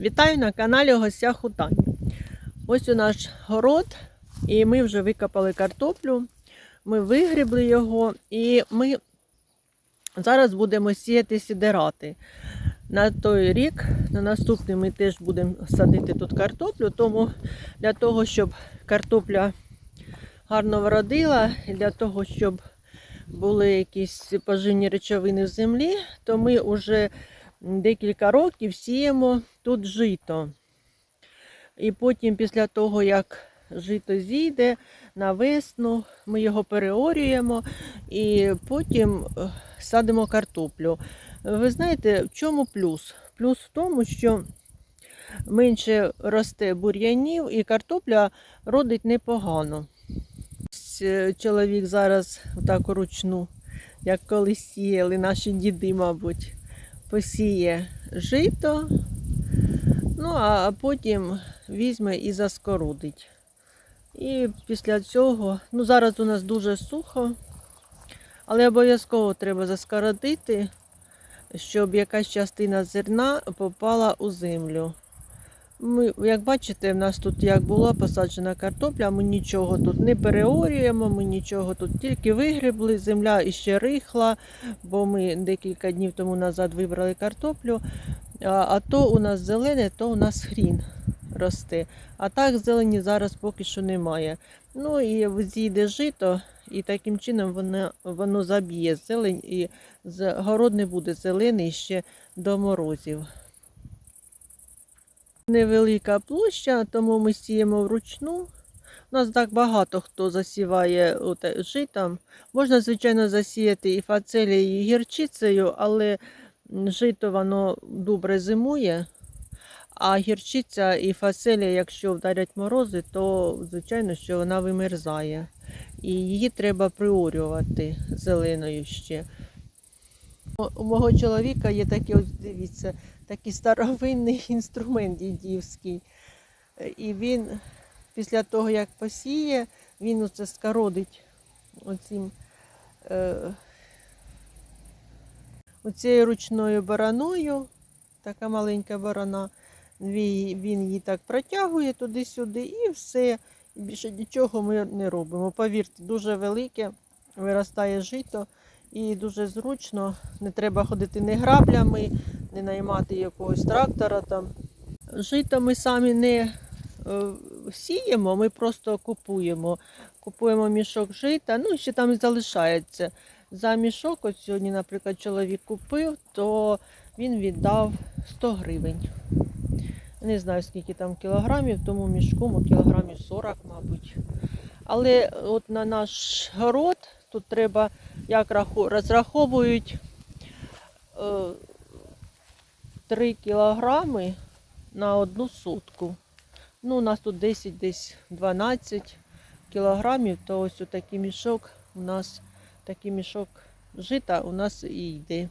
Вітаю на каналі Гостях у. Ось у наш город, і ми вже викопали картоплю, ми вигрібли його, і ми зараз будемо сіяти сідерати. На той рік, на наступний ми теж будемо садити тут картоплю, тому для того, щоб картопля гарно вродила, і для того, щоб були якісь поживні речовини в землі, то ми вже декілька років сіємо тут жито. І потім, після того, як жито зійде на весну, ми його переорюємо і потім е, садимо картоплю. Ви знаєте, в чому плюс? Плюс в тому, що менше росте бур'янів і картопля родить непогано. Е, Чоловік зараз отак ручну, як колись сіяли наші діди, мабуть, посіє жито, ну а потім візьме і заскорудить. І після цього, ну зараз у нас дуже сухо, але обов'язково треба заскородити, щоб якась частина зерна попала у землю. Ми, як бачите, в нас тут як була посаджена картопля, ми нічого тут не переорюємо, ми нічого тут тільки вигребли, земля іще рихла, бо ми декілька днів тому назад вибрали картоплю. А, а то у нас зелене, то у нас хрін росте. А так зелені зараз поки що немає. Ну і зійде жито, і таким чином воно, воно заб'є зелень, і город не буде зелений ще до морозів. Невелика площа, тому ми сіємо вручну. У нас так багато хто засіває житом. Можна, звичайно, засіяти і фацелією, і гірчицею, але жито воно добре зимує. А гірчиця і фацелія, якщо вдарять морози, то звичайно, що вона вимерзає. І її треба приорювати зеленою ще. У мого чоловіка є такий, ось дивіться, такий старовинний інструмент дідівський. Е, І він після того, як посіє, він оце скородить оцім, е, оцією ручною бараною, така маленька барана. Він її так протягує туди-сюди і все. Більше нічого ми не робимо. Повірте, дуже велике, виростає жито і дуже зручно. Не треба ходити не граблями, не наймати якогось трактора там. Жито ми самі не е, сіємо, ми просто купуємо. Купуємо мішок жита, ну ще там і залишається. За мішок, от сьогодні, наприклад, чоловік купив, то він віддав 100 гривень. Не знаю, скільки там кілограмів, тому мішку ну, кілограмів 40, мабуть. Але от на наш город тут треба, як розраховують е, 3 кілограми на одну сутку. Ну, у нас тут 10, десь 12 кілограмів, то ось такий мішок у нас, такий мішок жита у нас і йде.